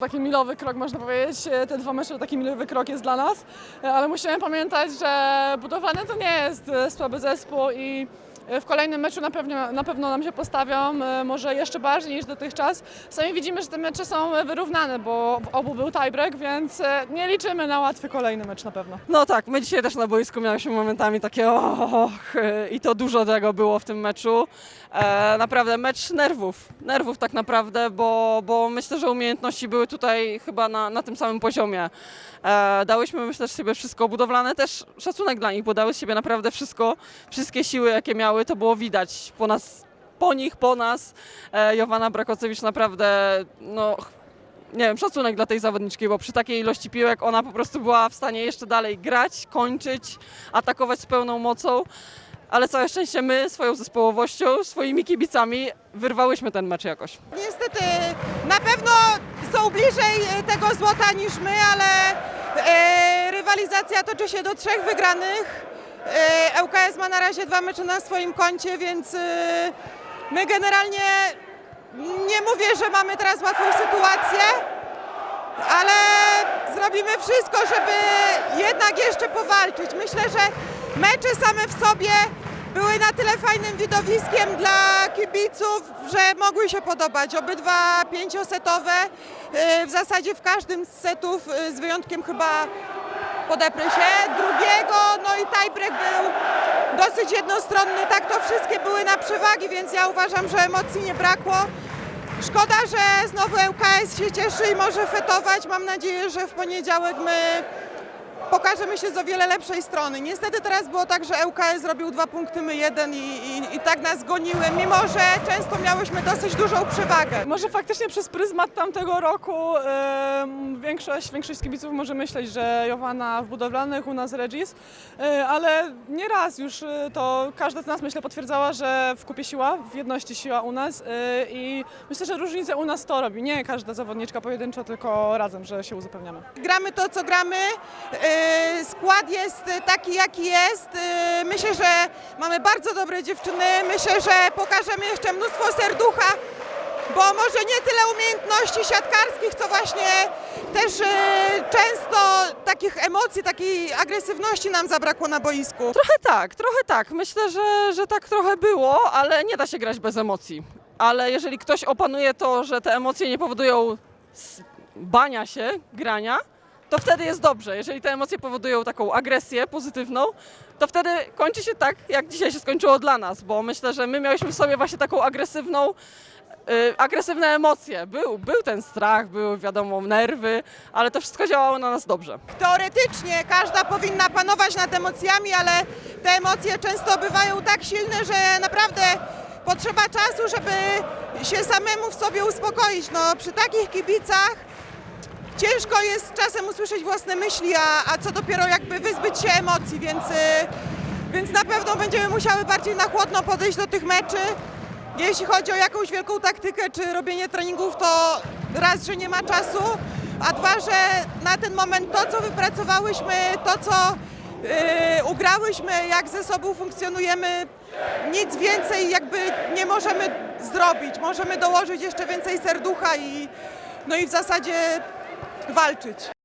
Taki milowy krok, można powiedzieć. Te dwa mecze to taki milowy krok jest dla nas, ale musimy pamiętać, że budowlane to nie jest e, słaby zespół i w kolejnym meczu na pewno, na pewno nam się postawią, e, może jeszcze bardziej niż dotychczas. Sami widzimy, że te mecze są wyrównane, bo w obu był tiebreak, więc e, nie liczymy na łatwy kolejny mecz na pewno. No tak, my dzisiaj też na boisku miałyśmy momentami takie och e, i to dużo tego było w tym meczu. E, naprawdę mecz nerwów, nerwów tak naprawdę, bo, bo myślę, że umiejętności były tutaj chyba na, na tym samym poziomie. E, dałyśmy myślę, że sobie wszystko budowlane, też szacunek dla nich, bo dały z siebie naprawdę wszystko, wszystkie siły jakie miały, to było widać po nas, po nich, po nas. E, Jowanna Brakocewicz naprawdę, no nie wiem, szacunek dla tej zawodniczki, bo przy takiej ilości piłek ona po prostu była w stanie jeszcze dalej grać, kończyć, atakować z pełną mocą. Ale całe szczęście my swoją zespołowością, swoimi kibicami wyrwałyśmy ten mecz jakoś. Niestety na pewno są bliżej e, tego złota niż my, ale e, rywalizacja toczy się do trzech wygranych. E, ŁKS ma na razie dwa mecze na swoim koncie, więc e, my generalnie nie mówię, że mamy teraz łatwą sytuację, ale zrobimy wszystko, żeby jednak jeszcze powalczyć. Myślę, że mecze same w sobie były na tyle fajnym widowiskiem dla kibiców, że mogły się podobać. Obydwa pięciosetowe, y, w zasadzie w każdym z setów, z wyjątkiem chyba podeprę się, drugiego, no i tiebreak był dosyć jednostronny. Tak to wszystkie były na przewagi, więc ja uważam, że emocji nie brakło. Szkoda, że znowu ŁKS się cieszy i może fetować. Mam nadzieję, że w poniedziałek my pokażemy się z o wiele lepszej strony. Niestety teraz było tak, że ŁKS zrobił dwa punkty, my jeden i, i, i tak nas goniły, mimo że często miałyśmy dosyć dużą przewagę. Może faktycznie przez pryzmat tamtego roku em, większość, większość z kibiców może myśleć, że Jowanna w budowlanych, u nas Regis, e, ale nieraz już e, to każda z nas myślę potwierdzała, że w kupie siła, w jedności siła u nas e, i myślę, że różnicę u nas to robi. Nie każda zawodniczka pojedynczo, tylko razem, że się uzupełniamy. Gramy to, co gramy. Skład jest taki, jaki jest. Myślę, że mamy bardzo dobre dziewczyny. Myślę, że pokażemy jeszcze mnóstwo serducha, bo może nie tyle umiejętności siatkarskich, co właśnie też yy, często takich emocji, takiej agresywności nam zabrakło na boisku. Trochę tak, trochę tak. Myślę, że, że tak trochę było, ale nie da się grać bez emocji. Ale jeżeli ktoś opanuje to, że te emocje nie powodują bania się, grania, to wtedy jest dobrze. Jeżeli te emocje powodują taką agresję pozytywną, to wtedy kończy się tak, jak dzisiaj się skończyło dla nas, bo myślę, że my miałyśmy w sobie właśnie taką agresywną, agresywne emocje. Był, był ten strach, były wiadomo nerwy, ale to wszystko działało na nas dobrze. Teoretycznie każda powinna panować nad emocjami, ale te emocje często bywają tak silne, że naprawdę potrzeba czasu, żeby się samemu w sobie uspokoić. No, przy takich kibicach ciężko jest czasem usłyszeć własne myśli, a, a co dopiero jakby wyzbyć się emocji, więc, y, więc na pewno będziemy musiały bardziej na chłodno podejść do tych meczy. Jeśli chodzi o jakąś wielką taktykę czy robienie treningów, to raz, że nie ma czasu, a dwa, że na ten moment to, co wypracowałyśmy, to, co yy, ugrałyśmy, jak ze sobą funkcjonujemy, nic więcej jakby nie możemy zrobić. Możemy dołożyć jeszcze więcej serducha i, no i w zasadzie walczyć.